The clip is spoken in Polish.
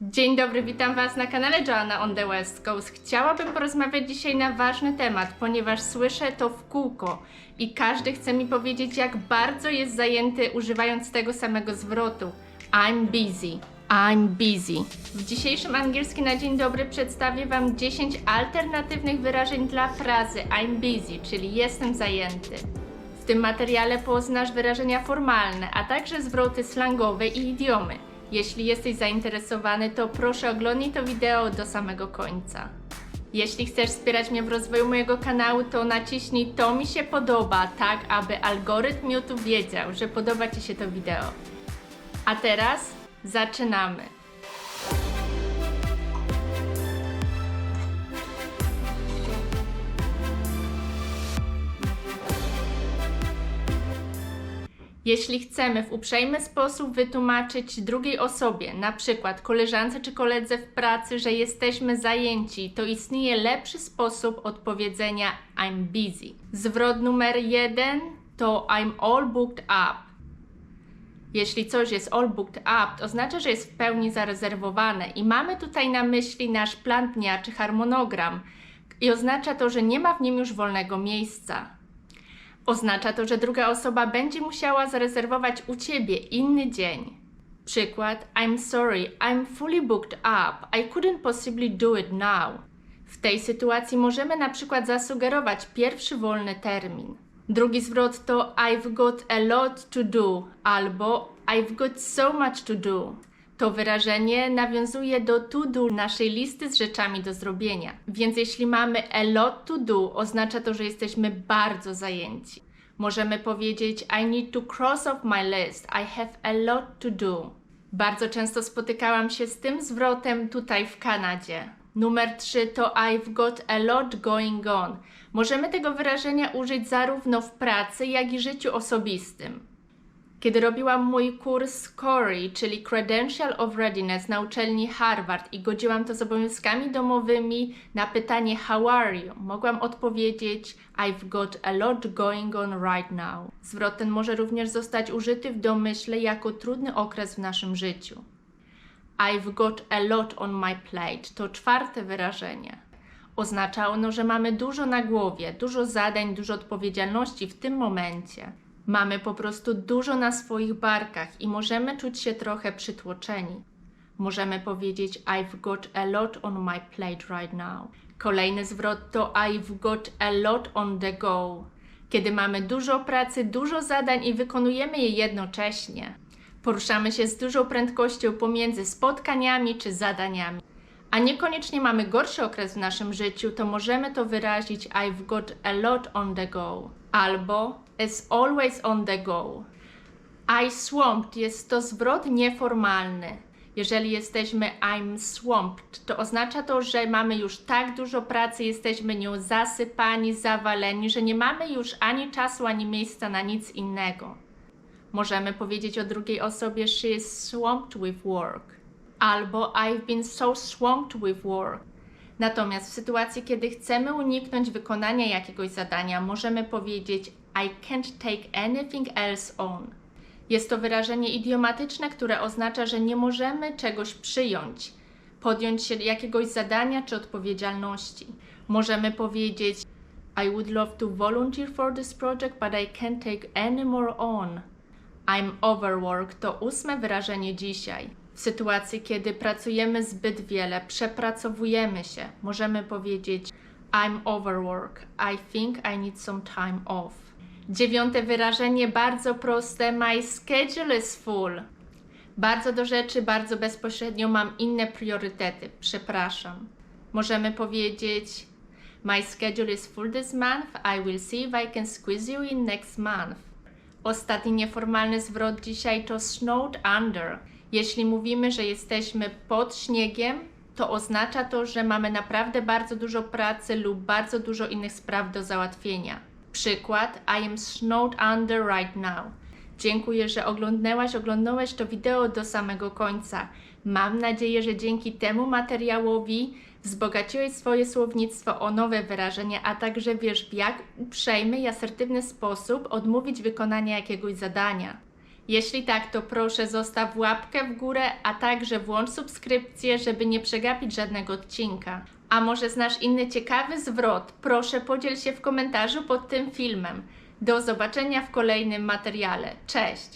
Dzień dobry, witam Was na kanale Joanna on the West Coast. Chciałabym porozmawiać dzisiaj na ważny temat, ponieważ słyszę to w kółko i każdy chce mi powiedzieć, jak bardzo jest zajęty używając tego samego zwrotu. I'm busy. I'm busy. W dzisiejszym angielskim na dzień dobry przedstawię Wam 10 alternatywnych wyrażeń dla frazy I'm busy, czyli jestem zajęty. W tym materiale poznasz wyrażenia formalne, a także zwroty slangowe i idiomy. Jeśli jesteś zainteresowany, to proszę oglądnij to wideo do samego końca. Jeśli chcesz wspierać mnie w rozwoju mojego kanału, to naciśnij to mi się podoba, tak aby algorytm YouTube wiedział, że podoba Ci się to wideo. A teraz zaczynamy. Jeśli chcemy w uprzejmy sposób wytłumaczyć drugiej osobie, na przykład koleżance czy koledze w pracy, że jesteśmy zajęci, to istnieje lepszy sposób odpowiedzenia I'm busy. Zwrot numer jeden to I'm all booked up. Jeśli coś jest all booked up, to oznacza, że jest w pełni zarezerwowane i mamy tutaj na myśli nasz plan dnia czy harmonogram i oznacza to, że nie ma w nim już wolnego miejsca. Oznacza to, że druga osoba będzie musiała zarezerwować u ciebie inny dzień. Przykład: I'm sorry, I'm fully booked up. I couldn't possibly do it now. W tej sytuacji możemy na przykład zasugerować pierwszy wolny termin. Drugi zwrot to I've got a lot to do albo I've got so much to do. To wyrażenie nawiązuje do to do naszej listy z rzeczami do zrobienia. Więc jeśli mamy a lot to do, oznacza to, że jesteśmy bardzo zajęci. Możemy powiedzieć I need to cross off my list. I have a lot to do. Bardzo często spotykałam się z tym zwrotem tutaj w Kanadzie. Numer 3 to I've got a lot going on. Możemy tego wyrażenia użyć zarówno w pracy, jak i życiu osobistym. Kiedy robiłam mój kurs CORE, czyli Credential of Readiness na uczelni Harvard i godziłam to z obowiązkami domowymi na pytanie How are you? Mogłam odpowiedzieć I've got a lot going on right now. Zwrot ten może również zostać użyty w domyśle jako trudny okres w naszym życiu. I've got a lot on my plate to czwarte wyrażenie. Oznacza ono, że mamy dużo na głowie, dużo zadań, dużo odpowiedzialności w tym momencie. Mamy po prostu dużo na swoich barkach i możemy czuć się trochę przytłoczeni. Możemy powiedzieć I've got a lot on my plate right now. Kolejny zwrot to I've got a lot on the go. Kiedy mamy dużo pracy, dużo zadań i wykonujemy je jednocześnie. Poruszamy się z dużą prędkością pomiędzy spotkaniami czy zadaniami. A niekoniecznie mamy gorszy okres w naszym życiu, to możemy to wyrazić I've got a lot on the go. Albo is always on the go. I swamped jest to zwrot nieformalny. Jeżeli jesteśmy I'm swamped, to oznacza to, że mamy już tak dużo pracy, jesteśmy nią zasypani, zawaleni, że nie mamy już ani czasu, ani miejsca na nic innego. Możemy powiedzieć o drugiej osobie she is swamped with work albo I've been so swamped with work. Natomiast w sytuacji, kiedy chcemy uniknąć wykonania jakiegoś zadania, możemy powiedzieć I can't take anything else on. Jest to wyrażenie idiomatyczne, które oznacza, że nie możemy czegoś przyjąć, podjąć się jakiegoś zadania czy odpowiedzialności. Możemy powiedzieć I would love to volunteer for this project, but I can't take any more on. I'm overworked to ósme wyrażenie dzisiaj. W sytuacji, kiedy pracujemy zbyt wiele, przepracowujemy się, możemy powiedzieć I'm overworked. I think I need some time off. Dziewiąte wyrażenie, bardzo proste. My schedule is full. Bardzo do rzeczy, bardzo bezpośrednio mam inne priorytety. Przepraszam. Możemy powiedzieć My schedule is full this month. I will see if I can squeeze you in next month. Ostatni nieformalny zwrot dzisiaj to snowed under. Jeśli mówimy, że jesteśmy pod śniegiem, to oznacza to, że mamy naprawdę bardzo dużo pracy lub bardzo dużo innych spraw do załatwienia. Przykład: I am snowed under right now. Dziękuję, że oglądnęłaś, oglądałeś to wideo do samego końca. Mam nadzieję, że dzięki temu materiałowi wzbogaciłeś swoje słownictwo o nowe wyrażenia, a także wiesz w jak uprzejmy i asertywny sposób odmówić wykonania jakiegoś zadania. Jeśli tak, to proszę zostaw łapkę w górę, a także włącz subskrypcję, żeby nie przegapić żadnego odcinka. A może znasz inny ciekawy zwrot? Proszę podziel się w komentarzu pod tym filmem. Do zobaczenia w kolejnym materiale. Cześć!